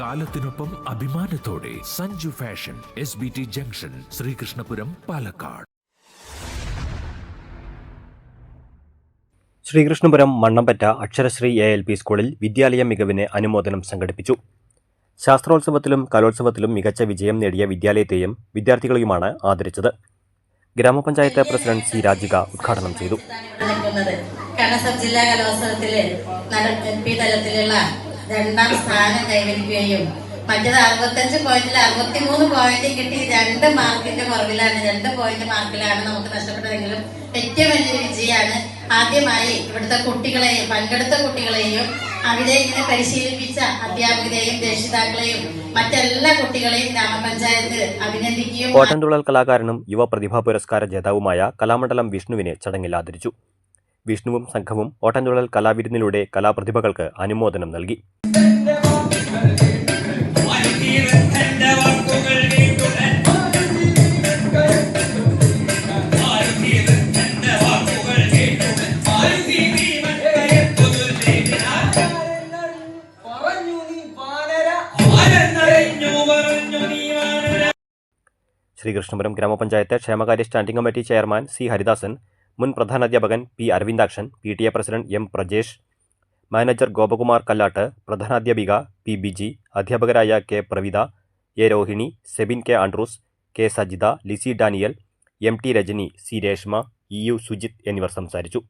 കാലത്തിനൊപ്പം അഭിമാനത്തോടെ Sanju fashion S B T junction Sreekrishnapuram Palakkad. Sreekrishnapuram Mannampatta Aksharasree A L P സ്കൂളിൽ വിദ്യാലയ മികവിന് അനുമോദനം സംഘടിപ്പിച്ചു. ശാസ്ത്രോത്സവത്തിലും കലോത്സവത്തിലും മികച്ച വിജയം നേടിയ വിദ്യാലയത്തെയും വിദ്യാർത്ഥികളെയുമാണ് ആദരിച്ചത്. ഗ്രാമപഞ്ചായത്ത് പ്രസിഡന്റ് സി രാജിക ഉദ്ഘാടനം ചെയ്തു. ജില്ലാ കലോത്സവത്തിലെ എൽ പി തലത്തിലുള്ള രണ്ടാം സ്ഥാനം കൈവരിക്കുകയും മറ്റത് അറുപത്തഞ്ച് പോയിന്റിൽ അറുപത്തിമൂന്ന് പോയിന്റ് കിട്ടി. രണ്ട് മാർക്കിന്റെ കുറവിലാണ്. രണ്ട് പോയിന്റ് മാർക്കിലാണ് നമുക്ക് നഷ്ടപ്പെട്ടതെങ്കിലും ഏറ്റവും വലിയൊരു വിജയമാണ് ആദ്യമായി ഇവിടുത്തെ കുട്ടികളെയും പങ്കെടുത്ത കുട്ടികളെയും അവിടെ ഇങ്ങനെ പരിശീലിപ്പിച്ച അധ്യാപകരെയും രക്ഷിതാക്കളെയും മറ്റെല്ലാ കുട്ടികളെയും ഗ്രാമപഞ്ചായത്ത് അഭിനന്ദിക്കുകയും കോട്ടൻതുള്ളൽ കലാകാരനും യുവ പ്രതിഭാ പുരസ്കാര ജേതാവുമായ കലാമണ്ഡലം വിഷ്ണുവിനെ ചടങ്ങിൽ ആദരിച്ചു. വിഷ്ണുവും സംഘവും ഓട്ടൻതുള്ളൽ കലാവിരുന്നിലൂടെ കലാപ്രതിഭകൾക്ക് അനുമോദനം നൽകി. ശ്രീകൃഷ്ണപുരം ഗ്രാമപഞ്ചായത്ത് ക്ഷേമകാര്യ standing committee chairman C Haridasan മുൻ പ്രധാനാധ്യാപകൻ P Aravindakshan P T A president M Prajesh manager Gopakumar Kallatt പ്രധാനാധ്യാപിക P Biji അധ്യാപകരായ K Pravitha A Rohini Sebin K Andrews K Sajitha Lizy Daniel M T Rajani C Reshma E U Sujith എന്നിവർ സംസാരിച്ചു.